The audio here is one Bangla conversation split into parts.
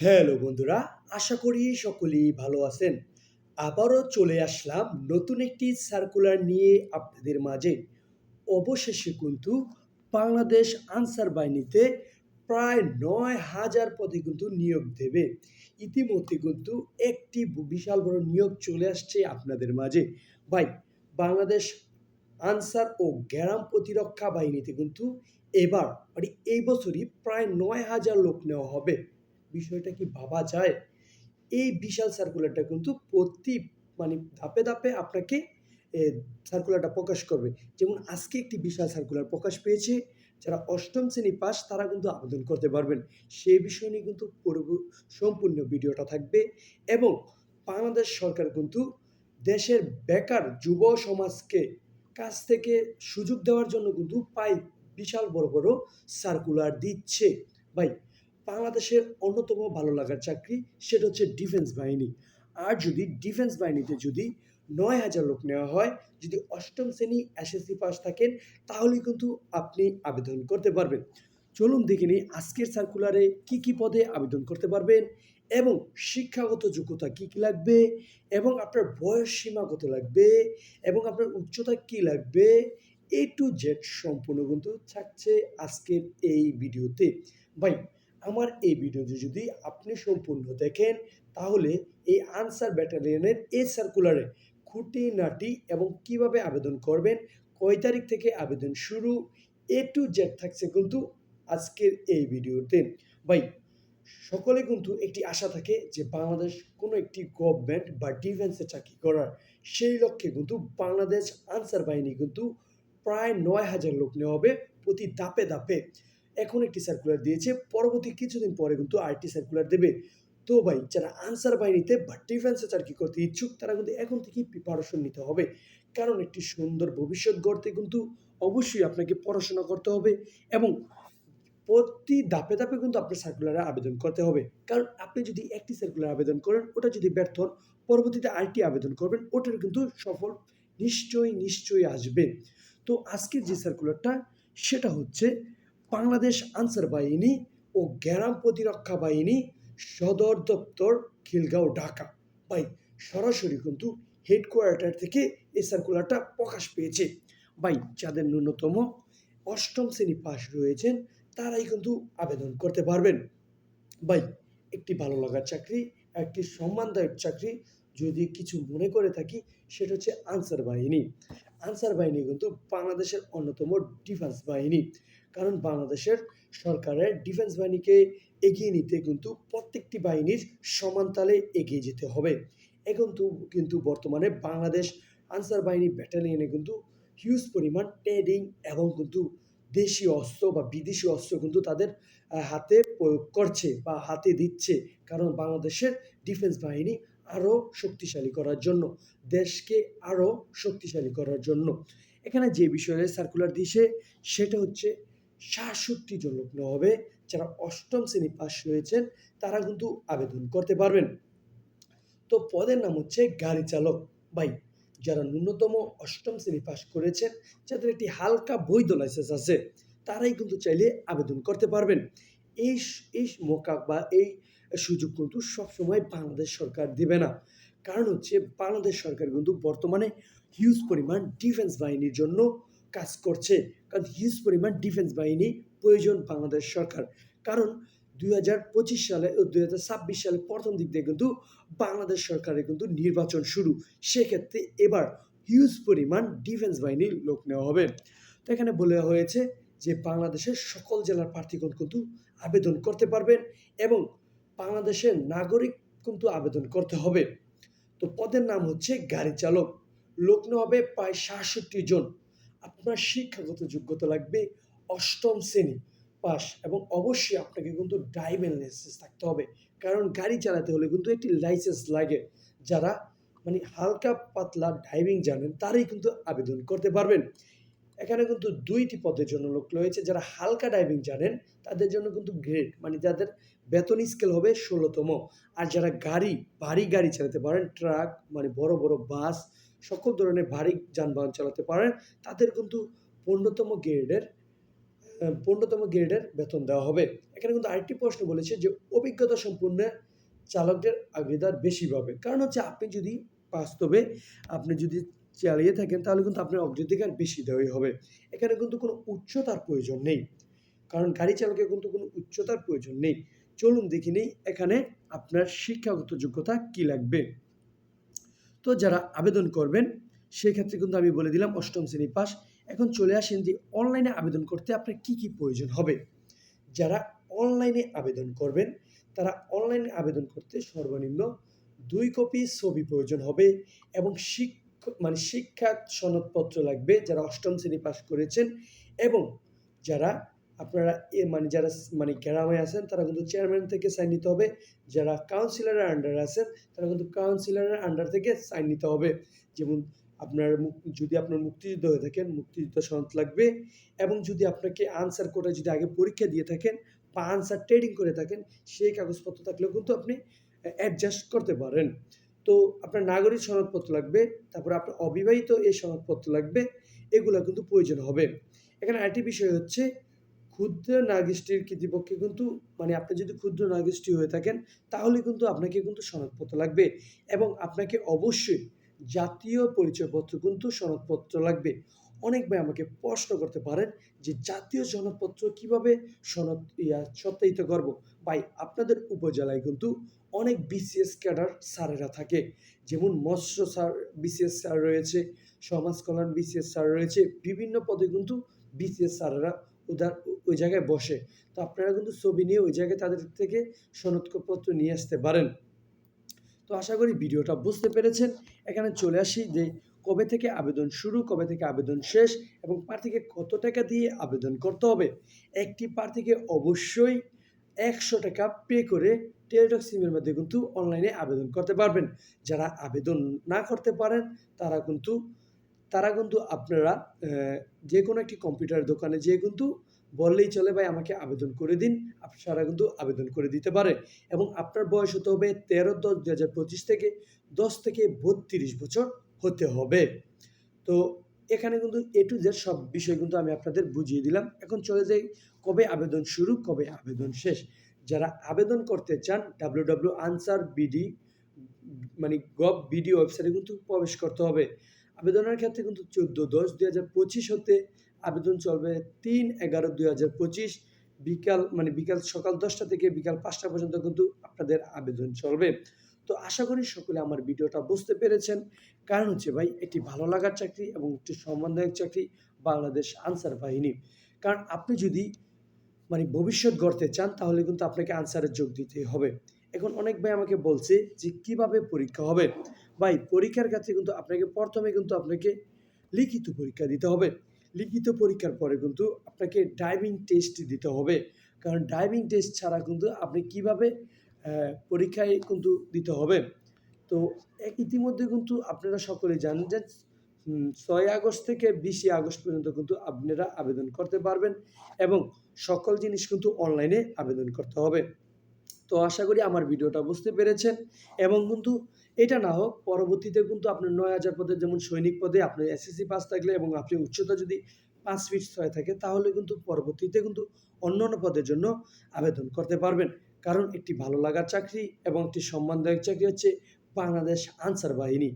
হ্যালো বন্ধুরা, আশা করি সকলেই ভালো আছেন। আবারও চলে আসলাম নতুন একটি সার্কুলার নিয়ে আপনাদের মাঝে। অবশেষে কিন্তু বাংলাদেশ আনসার বাহিনীতে প্রায় নয় হাজার পদে কিন্তু নিয়োগ দেবে। ইতিমধ্যে কিন্তু একটি বিশাল বড় নিয়োগ চলে আসছে আপনাদের মাঝে। ভাই, বাংলাদেশ আনসার ও গ্যারাম প্রতিরক্ষা বাহিনীতে কিন্তু এবার মানে এই বছরই প্রায় নয় হাজার লোক নেওয়া হবে। বিষয়টা কি ভাবা যায়? এই বিশাল সার্কুলারটা কিন্তু প্রতি মানে ধাপে ধাপে আপনাকে সার্কুলারটা প্রকাশ করবে। যেমন আজকে একটি বিশাল সার্কুলার প্রকাশ পেয়েছে, যারা অষ্টম শ্রেণি পাস তারা কিন্তু আবেদন করতে পারবেন। সেই বিষয় নিয়ে কিন্তু পুরো- সম্পূর্ণ ভিডিওটা থাকবে এবং বাংলাদেশ সরকার কিন্তু দেশের বেকার যুব সমাজকে কাছ থেকে সুযোগ দেওয়ার জন্য কিন্তু পাই বিশাল বড় বড় সার্কুলার দিচ্ছে। ভাই বাংলাদেশের অন্যতম ভালো লাগার চাকরি সেটা হচ্ছে ডিফেন্স বাহিনী। আর যদি ডিফেন্স বাহিনীতে যদি নয় হাজার লোক নেওয়া হয়, যদি অষ্টম শ্রেণি এসএসসি পাস থাকেন তাহলে কিন্তু আপনি আবেদন করতে পারবেন। চলুন দেখে নিই আজকের সার্কুলারে কি কি পদে আবেদন করতে পারবেন এবং শিক্ষাগত যোগ্যতা কি কি লাগবে এবং আপনার বয়স সীমা কত লাগবে এবং আপনার উচ্চতা কি লাগবে। এ টু জেড সম্পূর্ণ কিন্তু থাকছে আজকের এই ভিডিওতে। ভাই আমার এই ভিডিওটি যদি আপনি সম্পূর্ণ দেখেন, তাহলে এই আনসার ব্যাটালিয়নের এই সার্কুলারে খুঁটিনাটি এবং কীভাবে আবেদন করবেন, কয় তারিখ থেকে আবেদন শুরু এ টু জেড থাকছে কিন্তু আজকের এই ভিডিওতে। ভাই, সকলে কিন্তু একটি আশা থাকে যে বাংলাদেশ কোনো একটি গভর্নমেন্ট বা ডিফেন্সে চাকরি করার সেই লক্ষ্যে কিন্তু বাংলাদেশ আনসার বাহিনী কিন্তু প্রায় নয় হাজার লোক নেওয়া হবে প্রতি ধাপে ধাপে। এখন একটি সার্কুলার দিয়েছে, পরবর্তী কিছুদিন পরে কিন্তু আরেকটি সার্কুলার দেবে। তো ভাই, যারা আনসার বাহিনীতে বা ডিফেন্সে চাকরি করতে ইচ্ছুক, তারা কিন্তু এখন থেকেই প্রিপারেশন নিতে হবে। কারণ একটি সুন্দর ভবিষ্যৎ গড়তে কিন্তু অবশ্যই আপনাকে পড়াশোনা করতে হবে এবং প্রতি ধাপে ধাপে কিন্তু আপনার সার্কুলারে আবেদন করতে হবে। কারণ আপনি যদি একটি সার্কুলার আবেদন করেন, ওটা যদি ব্যর্থ হন, পরবর্তীতে আরেকটি আবেদন করবেন, ওটার কিন্তু সফল নিশ্চয়ই নিশ্চয়ই আসবে। তো আজকের যে সার্কুলারটা সেটা হচ্ছে বাংলাদেশ আনসার বাহিনী ও গ্যারাম প্রতিরক্ষা বাহিনী সদর দপ্তর খিলগাঁও, ঢাকা। ভাই সরাসরি কিন্তু হেডকোয়ার্টার থেকে এই সার্কুলারটা প্রকাশ পেয়েছে। ভাই, যাদের ন্যূনতম অষ্টম শ্রেণি পাস রয়েছেন, তারাই কিন্তু আবেদন করতে পারবেন। ভাই, একটি ভালো লাগার চাকরি, একটি সম্মানদায়ক চাকরি যদি কিছু মনে করে থাকি, সেটা হচ্ছে আনসার বাহিনী। আনসার বাহিনী কিন্তু বাংলাদেশের অন্যতম ডিফেন্স বাহিনী। কারণ বাংলাদেশের সরকারের ডিফেন্স বাহিনীকে এগিয়ে নিতে কিন্তু প্রত্যেকটি বাহিনীর সমান তালে এগিয়ে যেতে হবে। এখন তো কিন্তু বর্তমানে বাংলাদেশ আনসার বাহিনী ব্যাটালিয়নে কিন্তু হিউজ পরিমাণ ট্রেডিং এবং কিন্তু দেশীয় অস্ত্র বা বিদেশি অস্ত্র কিন্তু তাদের হাতে প্রয়োগ করছে বা হাতে দিচ্ছে। কারণ বাংলাদেশের ডিফেন্স বাহিনী আরও শক্তিশালী করার জন্য, দেশকে আরও শক্তিশালী করার জন্য। এখানে যে বিষয়ে সার্কুলার দিয়েছে, সেটা হচ্ছে সাতষট্টি জন হবে, যারা অষ্টম শ্রেণি পাশ রয়েছেন তারা কিন্তু আবেদন করতে পারবেন। তো পদের নাম হচ্ছে গাড়ি চালক। ভাই, যারা ন্যূনতম অষ্টম শ্রেণি পাস করেছেন, যাদের একটি হালকা বৈধ লাইসেন্স আছে, তারাই কিন্তু চাইলে আবেদন করতে পারবেন। এই এই মোকা, বা এই সুযোগ কিন্তু সবসময় বাংলাদেশ সরকার দেবে না। কারণ হচ্ছে বাংলাদেশ সরকার কিন্তু বর্তমানে হিউজ পরিমাণ ডিফেন্স বাহিনীর জন্য কাজ করছে। কারণ হিউজ পরিমাণ ডিফেন্স বাহিনী প্রয়োজন বাংলাদেশ সরকার। কারণ দুই হাজার পঁচিশ সালে ও দুই হাজার ছাব্বিশ সালে প্রথম দিক দিয়ে কিন্তু বাংলাদেশ সরকারের কিন্তু নির্বাচন শুরু। সেক্ষেত্রে এবার হিউজ পরিমাণ ডিফেন্স বাহিনীর লোক নেওয়া হবে। তো এখানে বলা হয়েছে যে বাংলাদেশের সকল জেলার প্রার্থীগণ কিন্তু আবেদন করতে পারবেন এবং বাংলাদেশের নাগরিক কিন্তু আবেদন করতে হবে। তো পদের নাম হচ্ছে গাড়ি চালক। লোক নেওয়া হবে প্রায় সাতষট্টি জন। আপনার শিক্ষাগত যোগ্যতা লাগবে অষ্টম শ্রেণি পাস এবং অবশ্যই আপনাকে কিন্তু ড্রাইভিং লাইসেন্স থাকতে হবে। কারণ গাড়ি চালাতে হলে কিন্তু একটি লাইসেন্স লাগে। যারা মানে হালকা পাতলা ড্রাইভিং জানেন, তারাই কিন্তু আবেদন করতে পারবেন। এখানে কিন্তু দুইটি পদের জন্য লোক রয়েছে। যারা হালকা ড্রাইভিং জানেন, তাদের জন্য কিন্তু গ্রেড মানে যাদের বেতন স্কেল হবে ষোলোতম। আর যারা গাড়ি, ভারী গাড়ি চালাতে পারেন ট্রাক মানে বড় বড় বাস সকল ধরনের ভারী যানবাহন চালাতে পারেন, তাদের কিন্তু পূর্ণতম গ্রেডের পনেরোতম গ্রেডের বেতন দেওয়া হবে। এখানে কিন্তু আরেকটি প্রশ্ন বলেছে যে, অভিজ্ঞতা সম্পূর্ণ চালকদের অগ্রাধিকার বেশি পাবে। কারণ হচ্ছে আপনি যদি বাস্তবে আপনি যদি চালিয়ে থাকেন, তাহলে কিন্তু আপনার অগ্রাধিকার বেশি দেওয়াই হবে। এখানে কিন্তু কোনো উচ্চতার প্রয়োজন নেই। কারণ গাড়ি চালকের কিন্তু কোনো উচ্চতার প্রয়োজন নেই। চলুন দেখি নেই এখানে আপনার শিক্ষাগত যোগ্যতা কি লাগবে। তো যারা আবেদন করবেন, সেক্ষেত্রে কিন্তু আমি বলে দিলাম অষ্টম শ্রেণি পাস। এখন চলে আসেন যে অনলাইনে আবেদন করতে আপনার কি কি প্রয়োজন হবে। যারা অনলাইনে আবেদন করবেন, তারা অনলাইনে আবেদন করতে সর্বনিম্ন দুই কপি ছবি প্রয়োজন হবে এবং শিক্ষক মানে শিক্ষা সনদপত্র লাগবে যারা অষ্টম শ্রেণি পাস করেছেন এবং যারা আপনারা এ মানে যারা মানে গ্রামে আছেন, তারা কিন্তু চেয়ারম্যান থেকে সাইন নিতে হবে। যারা কাউন্সিলরের আন্ডারে আছেন, তারা কিন্তু কাউন্সিলরের আন্ডার থেকে সাইন নিতে হবে। যেমন আপনার যদি আপনার মুক্তিযুদ্ধ হয়ে থাকেন, মুক্তিযুদ্ধ সনদ লাগবে এবং যদি আপনাকে আনসার কোটা যদি আগে পরীক্ষা দিয়ে থাকেন বা আনসার ট্রেডিং করে থাকেন, সেই কাগজপত্র থাকলেও কিন্তু আপনি অ্যাডজাস্ট করতে পারেন। তো আপনার নাগরিক সনদপত্র লাগবে, তারপরে আপনার অবিবাহিত এই সনদপত্র লাগবে, এগুলো কিন্তু প্রয়োজন হবে। এখানে আরেকটি বিষয় হচ্ছে, ক্ষুদ্র নাগরিষ্ঠীর কর্তৃপক্ষে কিন্তু মানে আপনি যদি ক্ষুদ্র নাগরিষ্ঠী হয়ে থাকেন, তাহলে কিন্তু আপনাকে কিন্তু সনদপত্র লাগবে এবং আপনাকে অবশ্যই জাতীয় পরিচয়পত্র কিন্তু সনদপত্র লাগবে। অনেক ভাই আমাকে প্রশ্ন করতে পারেন যে জাতীয় সনদপত্র কীভাবে সনদ সত্যায়িত করব? ভাই, আপনাদের উপজেলায় কিন্তু অনেক বিসিএস ক্যাডার স্যারেরা থাকে। যেমন মৎস্য স্যার বিসিএস স্যার রয়েছে, সমাজ কল্যাণ বিসিএস স্যার রয়েছে, বিভিন্ন পদে কিন্তু বিসিএস স্যারেরা ওদার ওই জায়গায় বসে। তো আপনারা কিন্তু ছবি নিয়ে ওই জায়গায় তাদের থেকে সনদপত্র নিয়ে আসতে পারেন। তো আশা করি ভিডিওটা বুঝতে পেরেছেন। এখানে চলে আসি যে কবে থেকে আবেদন শুরু, কবে থেকে আবেদন শেষ এবং প্রার্থীকে কত টাকা দিয়ে আবেদন করতে হবে। একটি প্রার্থীকে অবশ্যই একশো টাকা পে করে টেলিটক সিমের মধ্যে কিন্তু অনলাইনে আবেদন করতে পারবেন। যারা আবেদন না করতে পারেন, তারা কিন্তু তারা কিন্তু আপনারা যে কোনো একটি কম্পিউটার দোকানে যেয়ে কিন্তু বললেই চলে, ভাই, আমাকে আবেদন করে দিন। আপনারা কিন্তু আবেদন করে দিতে পারে। এবং আপনার বয়স হতে হবে তেরো দশ দু হাজার পঁচিশ থেকে দশ থেকে বত্রিশ বছর হতে হবে। তো এখানে কিন্তু এ টু জেড সব বিষয় কিন্তু আমি আপনাদের বুঝিয়ে দিলাম। এখন চলে যাই কবে আবেদন শুরু, কবে আবেদন শেষ। যারা আবেদন করতে চান ডাব্লিউ ডাব্লিউ আনসার বিডি মানে গভ বিডি ওয়েবসাইটে কিন্তু প্রবেশ করতে হবে। আবেদনের ক্ষেত্রে কিন্তু চোদ্দ দশ দুই হাজার পঁচিশ হতে আবেদন চলবে তিন এগারো দুই হাজার পঁচিশ। বিকাল মানে বিকাল সকাল দশটা থেকে বিকাল পাঁচটা পর্যন্ত কিন্তু আপনাদের আবেদন চলবে। তো আশা করি সকলে আমার ভিডিওটা বুঝতে পেরেছেন। কারণ হচ্ছে ভাই, একটি ভালো লাগার চাকরি এবং একটি সম্মানদায়ক চাকরি বাংলাদেশ আনসার বাহিনী। কারণ আপনি যদি মানে ভবিষ্যৎ গড়তে চান, তাহলে কিন্তু আপনাকে আনসারে যোগ দিতে হবে। এখন অনেক ভাই আমাকে বলছে যে, কীভাবে পরীক্ষা হবে? ভাই, পরীক্ষার ক্ষেত্রে কিন্তু আপনাকে প্রথমে কিন্তু আপনাকে লিখিত পরীক্ষা দিতে হবে। লিখিত পরীক্ষার পরে কিন্তু আপনাকে ড্রাইভিং টেস্ট দিতে হবে। কারণ ড্রাইভিং টেস্ট ছাড়া কিন্তু আপনি কীভাবে পরীক্ষায় কিন্তু দিতে হবে? তো ইতিমধ্যে কিন্তু আপনারা সকলে জানেন যে ছয় আগস্ট থেকে বিশে আগস্ট পর্যন্ত কিন্তু আপনারা আবেদন করতে পারবেন এবং সকল জিনিস কিন্তু অনলাইনে আবেদন করতে হবে। তো আশা করি আমার ভিডিওটা বুঝতে পেরেছেন এবং কিন্তু এটা না হোক, পরবর্তীতে কিন্তু আপনার নয় হাজার পদে যেমন সৈনিক পদে আপনার এসএসসি পাস থাকলে এবং আপনি উচ্চতা যদি পাঁচ ফিট ছয় থাকে, তাহলে কিন্তু পরবর্তীতে কিন্তু অন্য অন্য পদের জন্য আবেদন করতে পারবেন। কারণ একটি ভালো লাগার চাকরি এবং একটি সম্মানদায়ক চাকরি হচ্ছে বাংলাদেশ আনসার বাহিনী।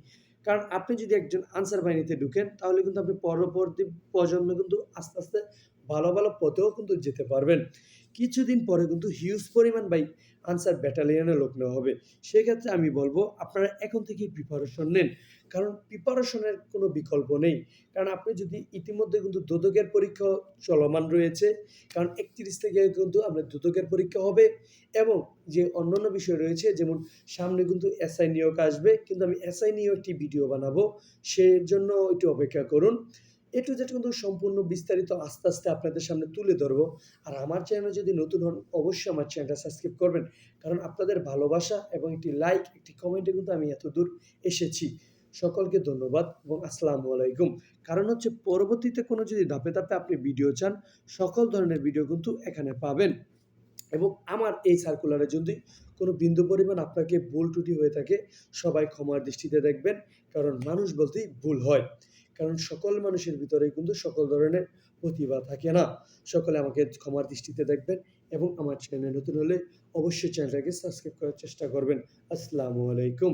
কারণ আপনি যদি একজন আনসার বাহিনীতে ঢুকেন, তাহলে কিন্তু আপনি পরবর্তী প্রজন্মে কিন্তু আস্তে আস্তে ভালো ভালো পথেও কিন্তু যেতে পারবেন। কিছুদিন পরে কিন্তু হিউজ পরিমাণ বাই আনসার ব্যাটালিয়নে লোক নেওয়া হবে। সেক্ষেত্রে আমি বলব, আপনারা এখন থেকেই প্রিপারেশন নেন। কারণ প্রিপারেশনের কোনো বিকল্প নেই। কারণ আপনি যদি ইতিমধ্যে কিন্তু দুদকের পরীক্ষা চলমান রয়েছে, কারণ একত্রিশ থেকে কিন্তু আপনার দুদকের পরীক্ষা হবে এবং যে অন্যান্য বিষয় রয়েছে, যেমন সামনে কিন্তু এসআই নিয়োগ আসবে, কিন্তু আমি এসআই নিয়েও একটি ভিডিও বানাবো সেই জন্য একটু অপেক্ষা করুন। এটু যেটা কিন্তু সম্পূর্ণ বিস্তারিত আস্তে আস্তে আপনাদের সামনে তুলে ধরবো। আর আমার চ্যানেল যদি নতুন হন, অবশ্যই আমার চ্যানেলটা সাবস্ক্রাইব করবেন। কারণ আপনাদের ভালোবাসা এবং একটি লাইক একটি কমেন্টে কিন্তু আমি এত দূর এসেছি। সকলকে ধন্যবাদ এবং আসসালামু আলাইকুম। কারণ হচ্ছে পরবর্তীতে কোনো যদি ধাপে ধাপে আপনি ভিডিও চান, সকল ধরনের ভিডিও কিন্তু এখানে পাবেন। এবং আমার এই সার্কুলারে যদি কোনো বিন্দু পরিমাণ আপনাকে ভুল ত্রুটি হয়ে থাকে, সবাই ক্ষমার দৃষ্টিতে দেখবেন। কারণ মানুষ বলতেই ভুল হয়। কারণ সকল মানুষের ভিতরে কিন্তু সকল ধরনের প্রতিভা থাকে না। সকলে আমাকে ক্ষমার দৃষ্টিতে দেখবেন এবং আমার চ্যানেল নতুন হলে অবশ্যই চ্যানেলটাকে সাবস্ক্রাইব করার চেষ্টা করবেন। আসসালামু আলাইকুম।